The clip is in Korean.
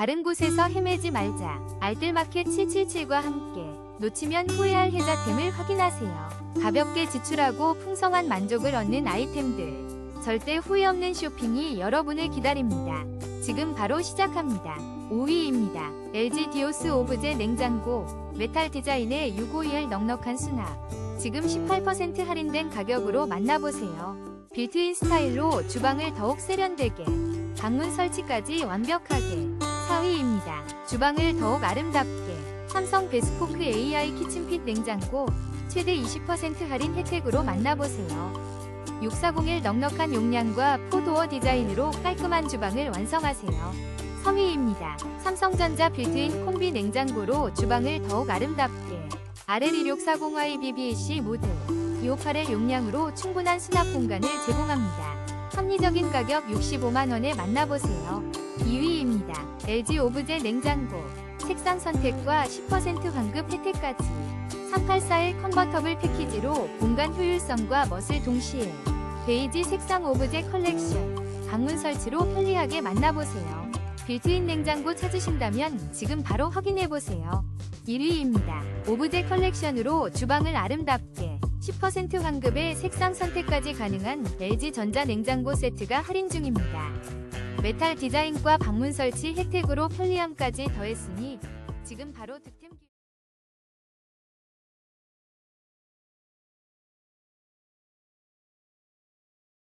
다른 곳에서 헤매지 말자. 알뜰마켓 777과 함께 놓치면 후회할 혜자템을 확인하세요. 가볍게 지출하고 풍성한 만족을 얻는 아이템들. 절대 후회 없는 쇼핑이 여러분을 기다립니다. 지금 바로 시작합니다. 5위입니다. LG 디오스 오브제 냉장고 메탈 디자인의 651 넉넉한 수납. 지금 18% 할인된 가격으로 만나보세요. 빌트인 스타일로 주방을 더욱 세련되게, 방문 설치까지 완벽하게. 4위입니다. 주방을 더욱 아름답게. 삼성 베스포크 AI 키친핏 냉장고 최대 20% 할인 혜택으로 만나보세요. 6401 넉넉한 용량과 포도어 디자인으로 깔끔한 주방을 완성하세요. 3위입니다. 삼성전자 빌트인 콤비 냉장고로 주방을 더욱 아름답게. RL1640Y BBAC 모드 258의 용량으로 충분한 수납 공간을 제공합니다. 합리적인 가격 65만원에 만나보세요. 2위입니다. LG 오브제 냉장고 색상 선택과 10% 환급 혜택까지 3841 컨버터블 패키지로 공간 효율성과 멋을 동시에 베이지 색상 오브제 컬렉션 방문 설치로 편리하게 만나보세요. 빌트인 냉장고 찾으신다면 지금 바로 확인해보세요. 1위입니다. 오브제 컬렉션으로 주방을 아름답게 10% 환급에 색상 선택까지 가능한 LG 전자 냉장고 세트가 할인 중입니다. 메탈 디자인과 방문 설치 혜택으로 편리함까지 더했으니 지금 바로 득템 기-